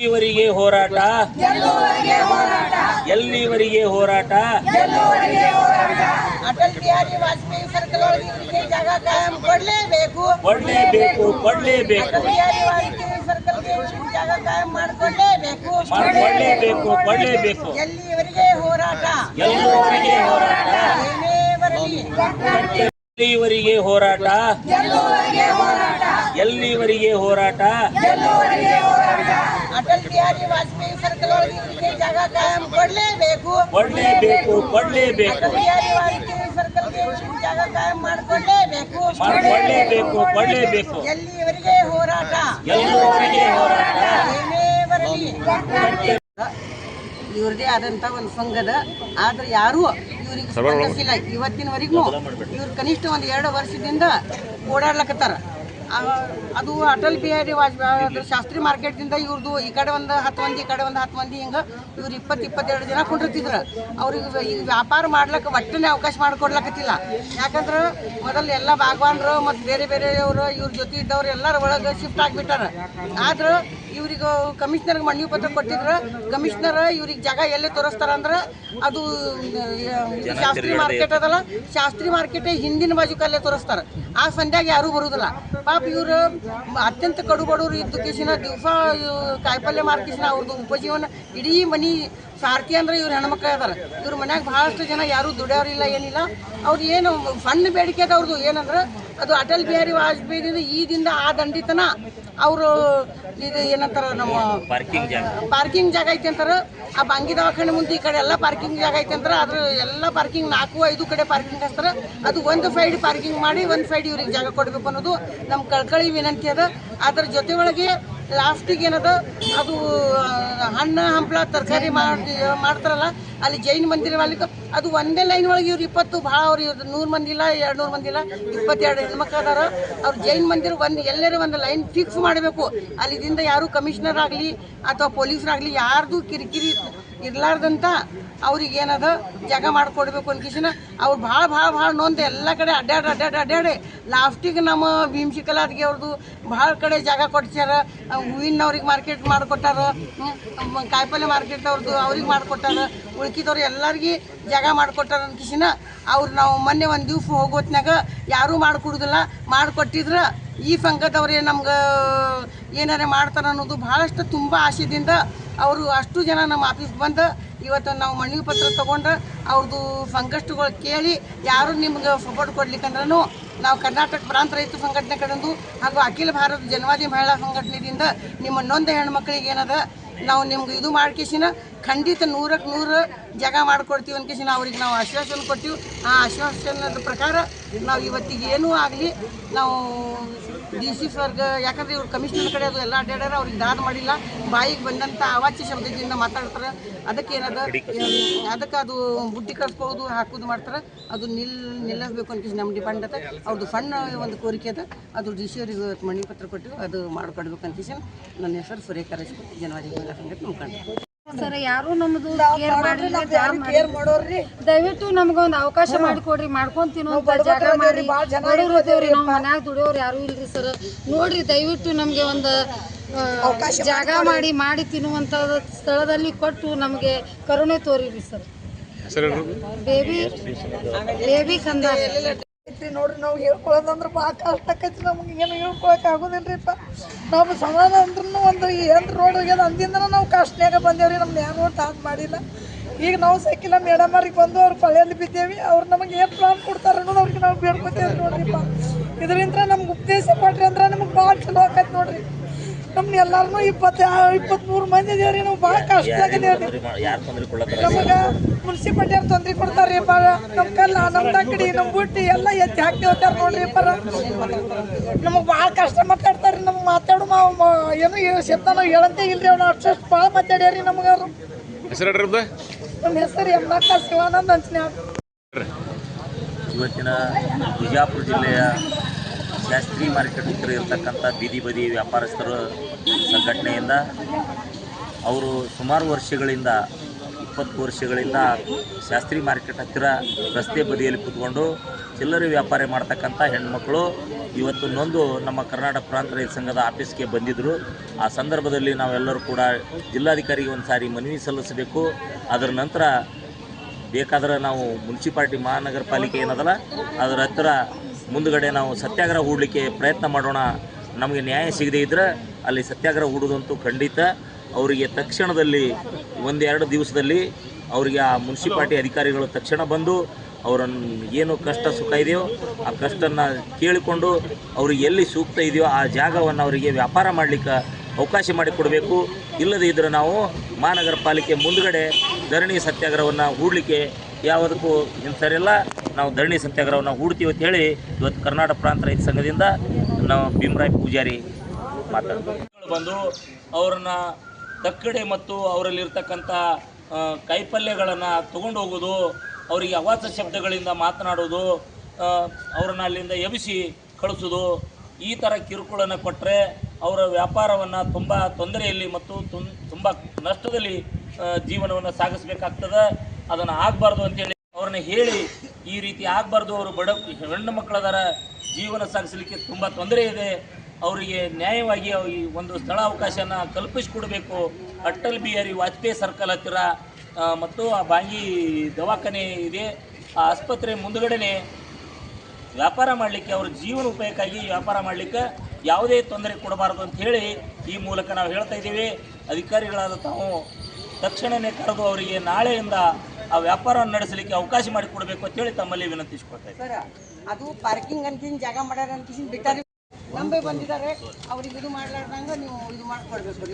ಎಲ್ಲಿವರೆಗೆ ಹೋರಾಟ? ಎಲ್ಲಿವರೆಗೆ ಹೋರಾಟ? ಅಟಲ್ ಬಿಹಾರಿ ವಾಜಪೇಯಿ ಸರ್ಕಲ್ ಒಳಗೆ ಇವರಿಗೆ ಜಾಗ ಕಾಯಂ ಕೊಡ್ಲೇಬೇಕು. ಕೊಡ್ಲೇಬೇಕು ಕೊಡ್ಲೇಬೇಕು. ಅಟಲ್ ಬಿಹಾರಿ ವಾಜಪೇಯಿ ಸರ್ಕಲ್ಗೆ ಜಾಗ ಕಾಯಂ ಮಾಡಿಕೊಡ್ಲೇಬೇಕು. ಮಾಡ್ಕೊಡ್ಲೇಬೇಕು ಕೊಡ್ಲೇಬೇಕು. ಎಲ್ಲಿವರೆಗೆ ಹೋರಾಟ? ಎಲ್ಲಿವರೆಗೆ ಹೋರಾಟ? ಏನೇ ಬರಲಿ. ಎಲ್ಲಿವರೆಗೆ ಹೋರಾಟ? ಎಲ್ಲಿವರೆಗೆ ಹೋರಾಟ? ಅಟಲ್ ಬಿಹಾರಿ ವಾಜಪೇಯಿ ಸರ್ಕಲ್ ಒಳಗೆ ಇವರಿಗೆ ಜಾಗ ಕಾಯಂ ಕೊಡಲೇಬೇಕು. ಕೊಡಲೇಬೇಕು ಕೊಡಲೇಬೇಕು. ಅಟಲ್ ಬಿಹಾರಿ ವಾಜಪೇಯಿ ಸರ್ಕಲ್ಗೆ ಜಾಗ ಕಾಯಂ ಮಾಡಿಕೊಡ್ಲೇಬೇಕು. ಕೊಡಲೇಬೇಕು ಕೊಡಲೇಬೇಕು. ಎಲ್ಲಿವರೆಗೆ ಹೋರಾಟ? ಎಲ್ಲಿವರೆಗೆ ಹೋರಾಟ? ಏನೇ ಬರಲಿ. ಇವ್ರದೇ ಆದಂತ ಒಂದು ಸಂಘದ ಆದ್ರೆ ಯಾರು ಇವ್ರಿಗೆ ಸ್ಪಂದಿಸಿಲ್ಲ ಇವತ್ತಿನವರೆಗೂ ಇವ್ರು ಕನಿಷ್ಠ ಒಂದು ಎರಡು ವರ್ಷದಿಂದ ಓಡಾಡ್ಲಕತ್ತಾರ. ಅದು ಅಟಲ್ ಬಿಹಾರಿ ವಾಜಪೇಯಿ ಅದು ಶಾಸ್ತ್ರಿ ಮಾರ್ಕೆಟ್ದಿಂದ ಇವ್ರದ್ದು ಈ ಕಡೆ ಒಂದು ಹತ್ತು ಮಂದಿ, ಈ ಕಡೆ ಒಂದು ಹತ್ತು ಮಂದಿ ಹಿಂಗೆ ಇವ್ರು ಇಪ್ಪತ್ತು, ಇಪ್ಪತ್ತೆರಡು ಜನ ಕುಂಡಿರ್ತಿದ್ರು. ಅವ್ರಿಗೆ ಈಗ ವ್ಯಾಪಾರ ಮಾಡ್ಲಿಕ್ಕೆ ಒಟ್ಟನೇ ಅವಕಾಶ ಮಾಡಿಕೊಡ್ಲಕತ್ತಿಲ್ಲ. ಯಾಕಂದ್ರೆ ಮೊದಲು ಎಲ್ಲ ಭಾಗವಾನರು ಮತ್ತು ಬೇರೆ ಬೇರೆಯವರು ಇವ್ರ ಜೊತೆ ಇದ್ದವ್ರು ಎಲ್ಲರ ಒಳಗೆ ಶಿಫ್ಟ್ ಆಗಿಬಿಟ್ಟಾರ. ಆದ್ರೆ ಇವ್ರಿಗೆ ಕಮಿಷನರ್ಗೆ ಮನವಿ ಪತ್ರ ಕೊಟ್ಟಿದ್ರು ಕಮಿಷನರ್ ಇವ್ರಿಗೆ ಜಾಗ ಎಲ್ಲಿ ತೋರಿಸ್ತಾರ ಅಂದ್ರೆ ಅದು ಶಾಸ್ತ್ರಿ ಮಾರ್ಕೆಟ್ ಅದಲ್ಲ ಶಾಸ್ತ್ರಿ ಮಾರ್ಕೆಟ್ ಹಿಂದಿನ ಬಾಜುಕಲ್ಲೇ ತೋರಿಸ್ತಾರೆ. ಆ ಸಂಧ್ಯಾಗ ಯಾರೂ ಬರುದಿಲ್ಲ. ಪಾಪ ಇವರು ಅತ್ಯಂತ ಕಡು ಬಡವರು ಇದ್ದಕ್ಕಿಸಿನ ದಿವಸ ಕಾಯಿಪಲ್ಯ ಮಾರ್ಕಿಸಿನ ಅವ್ರದ್ದು ಉಪಜೀವನ ಇಡೀ ಮನಿ ಸಾರ್ಥಿ ಅಂದ್ರೆ ಇವ್ರು ಹೆಣ್ಮಕ್ಳು ಅದಾರ. ಇವ್ರ ಮನ್ಯಾಗ ಬಹಳಷ್ಟು ಜನ ಯಾರು ದುಡಿಯೋರಿಲ್ಲ ಏನಿಲ್ಲ. ಅವ್ರು ಏನು ಸಣ್ಣ ಬೇಡಿಕೆ ಅದ ಅವ್ರದ್ದು ಏನಂದ್ರೆ ಅದು ಅಟಲ್ ಬಿಹಾರಿ ವಾಜಪೇಯಿದಿಂದ ಈ ದಿಂದ ಆ ದಂಡಿತನ ಅವರು ಇದು ಏನಂತಾರ ನಮ್ಮ ಪಾರ್ಕಿಂಗ್ ಜಾಗ. ಪಾರ್ಕಿಂಗ್ ಜಾಗ ಐತೆ ಅಂತಾರ. ಆ ಬಾಂಗಿ ದವಾಖಾನೆ ಮುಂದೆ ಈ ಕಡೆ ಎಲ್ಲ ಪಾರ್ಕಿಂಗ್ ಜಾಗ ಐತೆ ಅಂತಾರ. ಅದ್ರ ಎಲ್ಲ ಪಾರ್ಕಿಂಗ್ ನಾಲ್ಕು ಐದು ಕಡೆ ಪಾರ್ಕಿಂಗ್ ಹಚ್ತಾರ ಅದು ಒಂದು ಸೈಡ್ ಪಾರ್ಕಿಂಗ್ ಮಾಡಿ ಒಂದು ಸೈಡ್ ಇವ್ರಿಗೆ ಜಾಗ ಕೊಡ್ಬೇಕು ಅನ್ನೋದು ನಮ್ಮ ಕಳ್ಕಳಿ ವಿನಂತಿ ಅದ. ಅದ್ರ ಜೊತೆ ಒಳಗೆ ಲಾಸ್ಟಿಗೆ ಏನದ? ಅದು ಹಣ್ಣು ಹಂಪ್ಲ ತರಕಾರಿ ಮಾಡಿ, ಮಾಡ್ತಾರಲ್ಲ, ಅಲ್ಲಿ ಜೈನ್ ಮಂದಿರ ಮಾಡ್ಲಿಕ್ಕೆ ಅದು ಒಂದೇ ಲೈನ್ ಒಳಗೆ ಇವ್ರು ಇಪ್ಪತ್ತು ಭಾಳ ಅವ್ರು ಇವ್ರು ನೂರು ಮಂದಿ ಇಲ್ಲ ಎರಡು ನೂರು ಮಂದಿ ಇಲ್ಲ, ಇಪ್ಪತ್ತೆರಡು ಹೆಣ್ಮಕ್ಳು ಅದಾರ ಅವ್ರು ಜೈನ್ ಮಂದಿರ ಒಂದು, ಎಲ್ಲರೂ ಒಂದು ಲೈನ್ ಫಿಕ್ಸ್ ಮಾಡಬೇಕು. ಅಲ್ಲಿದಿಂದ ಯಾರು ಕಮಿಷನರ್ ಆಗಲಿ ಅಥವಾ ಪೊಲೀಸರಾಗಲಿ ಯಾರ್ದು ಕಿರಿಕಿರಿ ಇರ್ಲಾರ್ದಂತ ಅವ್ರಿಗೆ ಏನದ ಜಾಗ ಮಾಡಿಕೊಡ್ಬೇಕು ಅನ್ಕಿಸಿನ ಅವ್ರು ಭಾಳ ಭಾಳ ಭಾಳ ನೊಂದು ಎಲ್ಲ ಕಡೆ ಅಡ್ಡಾಡಿ ಅಡ್ಡಾಡಿ ಅಡ್ಡಾಡಿ ಲಾಸ್ಟಿಗೆ ನಮ್ಮ ಭೀಮಶಿಕಲಾದ್ಗೆ ಅವ್ರದ್ದು ಭಾಳ ಕಡೆ ಜಾಗ ಕೊಡ್ಸ್ಯಾರ ಹೂವಿನವ್ರಿಗೆ ಮಾರ್ಕೆಟ್ ಮಾಡಿಕೊಟ್ಟಾರ. ಕಾಯಿಪಲ್ಲೆ ಮಾರ್ಕೆಟ್ ಅವ್ರದ್ದು ಅವ್ರಿಗೆ ಮಾಡಿಕೊಟ್ಟಾರ. ಉಳ್ಕಿದವ್ರು ಎಲ್ಲರಿಗೆ ಜಾಗ ಮಾಡಿಕೊಟ್ಟಾರ ಅನ್ಕಿಸಿನ ಅವ್ರು ನಾವು ಮೊನ್ನೆ ಒಂದು ದಿವ್ಸ ಹೋಗೋತ್ನಾಗ ಯಾರೂ ಮಾಡಿಕೊಡುದಿಲ್ಲ. ಮಾಡ್ಕೊಟ್ಟಿದ್ರ ಈ ಸಂಘದವ್ರೇ ನಮ್ಗೆ ಏನಾರ ಮಾಡ್ತಾರ ಅನ್ನೋದು ಭಾಳಷ್ಟು ತುಂಬ ಆಶೆದಿಂದ ಅವರು ಅಷ್ಟು ಜನ ನಮ್ಮ ಆಫೀಸ್ ಬಂದು ಇವತ್ತು ನಾವು ಮನವಿ ಪತ್ರ ತೊಗೊಂಡ್ರೆ ಅವ್ರದ್ದು ಸಂಕಷ್ಟಗಳು ಕೇಳಿ ಯಾರು ನಿಮ್ಗೆ ಸಪೋರ್ಟ್ ಕೊಡ್ಲಿಕ್ಕಂದ್ರೂ ನಾವು ಕರ್ನಾಟಕ ಪ್ರಾಂತ ರೈತ ಸಂಘಟನೆ ಕಡೆಂದು ಹಾಗೂ ಅಖಿಲ ಭಾರತ ಜನವಾದಿ ಮಹಿಳಾ ಸಂಘಟನೆಯಿಂದ ನಿಮ್ಮ ನೊಂದ ಹೆಣ್ಮಕ್ಳಿಗೆ ಏನದ, ನಾವು ನಿಮ್ಗೆ ಇದು ಮಾಡ್ಕೇಸಿನ ಖಂಡಿತ ನೂರಕ್ಕೆ ನೂರು ಜಾಗ ಮಾಡ್ಕೊಡ್ತೀವಿ ನಾವು ಅವ್ರಿಗೆ ನಾವು ಆಶ್ವಾಸನೆ ಕೊಟ್ಟಿವಿ ಆ ಆಶ್ವಾಸನದ ಪ್ರಕಾರ ನಾವು ಇವತ್ತಿಗೆ ಏನೂ ಆಗಲಿ, ನಾವು ಡಿ ಸಿ ಸ್ವರ್ಗ ಯಾಕಂದ್ರೆ ಇವ್ರು ಕಮಿಷನರ್ ಕಡೆ ಅದು ಎಲ್ಲ ಅಡ್ಡಾಡ್ಯಾರ, ಅವ್ರಿಗೆ ದಾದ ಮಾಡಿಲ್ಲ. ಬಾಯಿಗೆ ಬಂದಂಥ ಅವಾಚ್ಯ ಶಬ್ದದಿಂದ ಮಾತಾಡ್ತಾರೆ. ಅದಕ್ಕೆ ಏನದ? ಅದಕ್ಕೆ ಅದು ಬುದ್ಧಿ ಕಳಿಸ್ಬೋದು, ಹಾಕೋದು ಮಾಡ್ತಾರೆ. ಅದು ನಿಲ್ ನಿಲ್ಲಬೇಕು ಅಂತ ನಮ್ಮ ಡಿಪೆಂಡ್ ಅದ. ಅವ್ರದ್ದು ಸಣ್ಣ ಒಂದು ಕೋರಿಕೆ ಅದ. ಅದು ಡಿ ಸಿ ಅವ್ರಿಗೆ ಮಣಿ ಪತ್ರ ಕೊಟ್ಟು ಅದು ಮಾಡಿಕೊಡ್ಬೇಕು ಅಂತ ನನ್ನ ಹೆಸರು ಸುರೇಖ ರಾಜ್ ಜನವರಿ ಸಂಘಟನೆ ಮುಖಂಡ ಸರ್ ಯಾರು ನಮ್ದು ಕೇರ್ ಮಾಡಿಲ್ಲ ಕೇರ್. ದಯವಿಟ್ಟು ನಮ್ಗೊಂದು ಅವಕಾಶ ಮಾಡಿಕೊಡ್ರಿ ಮಾಡ್ಕೊಂಡ್ ತಿನ್ನುವಂತ ಜಾಗ ಮಾಡಿ. ಬಡವ್ರು ಇದ್ದೇವ್ರಿ ನಾವು ಮನ್ಯಾಗ ದುಡಿಯೋರು ಯಾರು ಇಲ್ರಿ ಸರ್. ನೋಡ್ರಿ ದಯವಿಟ್ಟು ನಮ್ಗೆ ಒಂದು ಜಾಗ ಮಾಡಿ ಮಾಡಿ ತಿನ್ನುವಂತ ಸ್ಥಳದಲ್ಲಿ ಕೊಟ್ಟು ನಮ್ಗೆ ಕರುಣೆ ತೋರಿರಿ ಸರ್. ಬೇಬಿ ಬೇಬಿ ಕಂದ ನೋಡ್ರಿ ನಾವು ಹೇಳ್ಕೊಳ್ಳೋದಂದ್ರೆ ಭಾಳ ಕಷ್ಟ ಆಕೈತಿ ನಮ್ಗೆ ಏನು ಹೇಳ್ಕೊಳಕ್ ಆಗೋದಿಲ್ರಿಪ್ಪ. ನಾವು ಸಮಾನ ಅಂದ್ರೂ ಒಂದು ಏನು ರೋಡ್ ಹೋಗ್ಯದ ಅಂದಿಂದ ನಾವು ಕಷ್ಟನ್ಯಾಗ ಬಂದೇವ್ರಿ ನಮ್ಮ ಯಾರು ತಾತ್ ಮಾಡಿಲ್ಲ. ಈಗ ನಾವು ಸೈಕಿಲ್ಲ ಮೇಡಮ್ ಅವ್ರಿಗೆ ಬಂದು ಅವ್ರು ಕೊಳ್ಳೆಯಲ್ಲಿ ಬಿದ್ದೇವಿ ಅವ್ರು ನಮಗೆ ಏನು ಪ್ಲಾನ್ ಕೊಡ್ತಾರೆ ಅನ್ನೋದು ಅವ್ರಿಗೆ ನಾವು ಬೇಡ್ಕೊತೇವ್ರಿ ನೋಡ್ರಿಪ್ಪ. ಇದರಿಂದ ನಮ್ಗೆ ಉಪದೇಶ ಕೊಟ್ರಿ ಅಂದ್ರೆ ನಮ್ಗೆ ಭಾಳ ಚಲೋ ಆಕೈತೆ ನೋಡ್ರಿ. ನಮ್ಗೆ ಎಲ್ಲಾರನು ಇಪ್ಪತ್ತ್ ಇಪ್ಪತ್ತ್ಮೂರು ಮಂದಿ ಇದೇವ್ರಿ ನಾವು ಭಾಳ ಕಷ್ಟ ಆಗಿದೇವ್ರಿ ಕೊಡ್ಲತ್ತಾರ ನಮಗ ಮುನ್ಸಿಪಾಲ್ಟಿ ತೊಂದರೆ ತೊಂದ್ರೆ ಕೊಡ್ತಾರ್ರಿ ಅಪ್ಪಾರ. ನಮ್ ಕಲ್ಲ ನಮ್ ತಕ್ಕಡಿ ನಮ್ ಬುಟ್ಟಿ ಎಲ್ಲ ಎತ್ತಿ ಹಾಕಿ ಹೋಗ್ತಾರ ನೋಡ್ರಿ ಪರ ನಮಗ್ ಭಾಳ ಕಷ್ಟ ಮಾತಾಡ್ತಾರ್ರಿ ನಮ್ಗೆ ಮಾತಾಡು ಏನು ಶಬ್ದ ನಾವು ಹೇಳಂತೆ ಇಲ್ರಿ ಅವ್ನು ಅಷ್ಟು ಭಾಳ ಮಾತಾಡ್ಯಾರಿ ನಮ್ಗೆ ಅವರು. ನಮ್ಮ ಹೆಸರು ಎಮ್ಮಕ್ಕ ಶಿವಾನಂದ್ ಅಂಚನೆ ಇವತ್ತಿನ ಬಿಜಾಪುರ ಜಿಲ್ಲೆಯ ಶಾಸ್ತ್ರಿ ಮಾರ್ಕೆಟ್ ಹತ್ತಿರ ಇರತಕ್ಕಂಥ ಬೀದಿ ಬದಿ ವ್ಯಾಪಾರಸ್ಥರ ಸಂಘಟನೆಯಿಂದ ಅವರು ಸುಮಾರು ವರ್ಷಗಳಿಂದ ಇಪ್ಪತ್ತು ವರ್ಷಗಳಿಂದ ಶಾಸ್ತ್ರಿ ಮಾರ್ಕೆಟ್ ಹತ್ತಿರ ರಸ್ತೆ ಬದಿಯಲ್ಲಿ ಕೂತ್ಕೊಂಡು ಚಿಲ್ಲರೆ ವ್ಯಾಪಾರ ಮಾಡ್ತಕ್ಕಂಥ ಹೆಣ್ಮಕ್ಳು ಇವತ್ತು ನೊಂದು ನಮ್ಮ ಕರ್ನಾಟಕ ಪ್ರಾಂತ ರೈತ ಸಂಘದ ಆಫೀಸ್ಗೆ ಬಂದಿದ್ದರು ಆ ಸಂದರ್ಭದಲ್ಲಿ ನಾವೆಲ್ಲರೂ ಕೂಡ ಜಿಲ್ಲಾಧಿಕಾರಿಗೆ ಒಂದು ಸಾರಿ ಮನವಿ ಸಲ್ಲಿಸಬೇಕು. ಅದರ ನಂತರ ಬೇಕಾದ್ರೆ ನಾವು ಮುನ್ಸಿಪಾಲ್ಟಿ ಮಹಾನಗರ ಪಾಲಿಕೆ ಏನದಲ್ಲ, ಅದರ ಹತ್ತಿರ ಮುಂದುಗಡೆ ನಾವು ಸತ್ಯಾಗ್ರಹ ಹೂಡಲಿಕ್ಕೆ ಪ್ರಯತ್ನ ಮಾಡೋಣ. ನಮಗೆ ನ್ಯಾಯ ಸಿಗದೇ ಇದ್ದರೆ ಅಲ್ಲಿ ಸತ್ಯಾಗ್ರಹ ಹೂಡೋದಂತೂ ಖಂಡಿತ. ಅವರಿಗೆ ತಕ್ಷಣದಲ್ಲಿ ಒಂದೆರಡು ದಿವಸದಲ್ಲಿ ಅವರಿಗೆ ಆ ಮುನ್ಸಿಪಾಲ್ಟಿ ಅಧಿಕಾರಿಗಳು ತಕ್ಷಣ ಬಂದು ಅವರನ್ನು ಏನು ಕಷ್ಟ ಸುಖ ಇದೆಯೋ ಆ ಕಷ್ಟನ ಕೇಳಿಕೊಂಡು ಅವ್ರಿಗೆ ಎಲ್ಲಿ ಸೂಕ್ತ ಇದೆಯೋ ಆ ಜಾಗವನ್ನು ಅವರಿಗೆ ವ್ಯಾಪಾರ ಮಾಡಲಿಕ್ಕೆ ಅವಕಾಶ ಮಾಡಿಕೊಡಬೇಕು. ಇಲ್ಲದೇ ಇದ್ದರೆ ನಾವು ಮಹಾನಗರ ಪಾಲಿಕೆ ಮುಂದುಗಡೆ ಧರಣಿ ಸತ್ಯಾಗ್ರಹವನ್ನು ಹೂಡಲಿಕ್ಕೆ ಯಾವುದಕ್ಕೂ ಇಂಥರೆಲ್ಲ ನಾವು ಧರಣಿ ಸತ್ಯಾಗ್ರಹವನ್ನು ಹೂಡ್ತೀವಿ ಅಂತ ಹೇಳಿ ಇವತ್ತು ಕರ್ನಾಟಕ ಪ್ರಾಂತ ರೈತ ಸಂಘದಿಂದ ನಾವು ಭೀಮರಾಯ್ ಪೂಜಾರಿ ಮಾತಾಡ್ತೀವಿ. ಬಂದು ಅವ್ರನ್ನ ತಕ್ಕಡೆ ಮತ್ತು ಅವರಲ್ಲಿರ್ತಕ್ಕಂಥ ಕಾಯಿಪಲ್ಯಗಳನ್ನು ತಗೊಂಡು ಹೋಗೋದು ಅವರಿಗೆ ಅವಾಚ್ಯ ಶಬ್ದಗಳಿಂದ ಮಾತನಾಡೋದು ಅವರನ್ನು ಅಲ್ಲಿಂದ ಎಬಿಸಿ ಕಳಿಸೋದು ಈ ಥರ ಕಿರುಕುಳನ ಕೊಟ್ಟರೆ ಅವರ ವ್ಯಾಪಾರವನ್ನು ತುಂಬ ತೊಂದರೆಯಲ್ಲಿ ಮತ್ತು ತುಂಬ ನಷ್ಟದಲ್ಲಿ ಜೀವನವನ್ನು ಸಾಗಿಸ್ಬೇಕಾಗ್ತದೆ. ಅದನ್ನು ಆಗಬಾರ್ದು ಅಂತೇಳಿ ಅವ್ರನ್ನ ಹೇಳಿ ಈ ರೀತಿ ಆಗಬಾರ್ದು. ಅವರು ಬಡ, ಹೆಣ್ಣು ಮಕ್ಕಳದರ ಜೀವನ ಸಾಗಿಸಲಿಕ್ಕೆ ತುಂಬ ತೊಂದರೆ ಇದೆ. ಅವರಿಗೆ ನ್ಯಾಯವಾಗಿ ಈ ಒಂದು ಸ್ಥಳ ಅವಕಾಶನ ಕಲ್ಪಿಸಿಕೊಡಬೇಕು. ಅಟಲ್ ಬಿಹಾರಿ ವಾಜಪೇಯಿ ಸರ್ಕಲ್ ಹತ್ತಿರ ಮತ್ತು ಆ ಬಾಂಗಿ ದವಾಖಾನೆ ಇದೆ. ಆ ಆಸ್ಪತ್ರೆ ಮುಂದುಗಡೆನೆ ವ್ಯಾಪಾರ ಮಾಡಲಿಕ್ಕೆ ಅವ್ರ ಜೀವನ ಉಪಾಯಕ್ಕಾಗಿ ವ್ಯಾಪಾರ ಮಾಡಲಿಕ್ಕೆ ಯಾವುದೇ ತೊಂದರೆ ಕೊಡಬಾರದು ಅಂತ ಹೇಳಿ ಈ ಮೂಲಕ ನಾವು ಹೇಳ್ತಾ ಇದ್ದೀವಿ. ಅಧಿಕಾರಿಗಳಾದ ತಾವು ತಕ್ಷಣವೇ ಕರೆದು ಅವರಿಗೆ ನಾಳೆಯಿಂದ ಆ ವ್ಯಾಪಾರವನ್ನು ನಡೆಸಲಿಕ್ಕೆ ಅವಕಾಶ ಮಾಡಿಕೊಡಬೇಕು ಅಂತೇಳಿ ತಮ್ಮಲ್ಲಿ ವಿನಂತಿಸಿಕೊಳ್ತಾ ಇದ್ದೀವಿ. ಸರ್, ಅದು ಪಾರ್ಕಿಂಗ್ ಅಂತಿನ ಜಾಗ ಮಾಡ್ಯಾರ ಅಂತ ನಂಬೆ ಬಂದಿದ್ದಾರೆ ಅವ್ರಿಗೆ ಇದು ಮಾಡ್ಲಾರ್ದಂಗ ನೀವು ಇದು ಮಾಡ್ಕೊಡ್ಬೇಕು.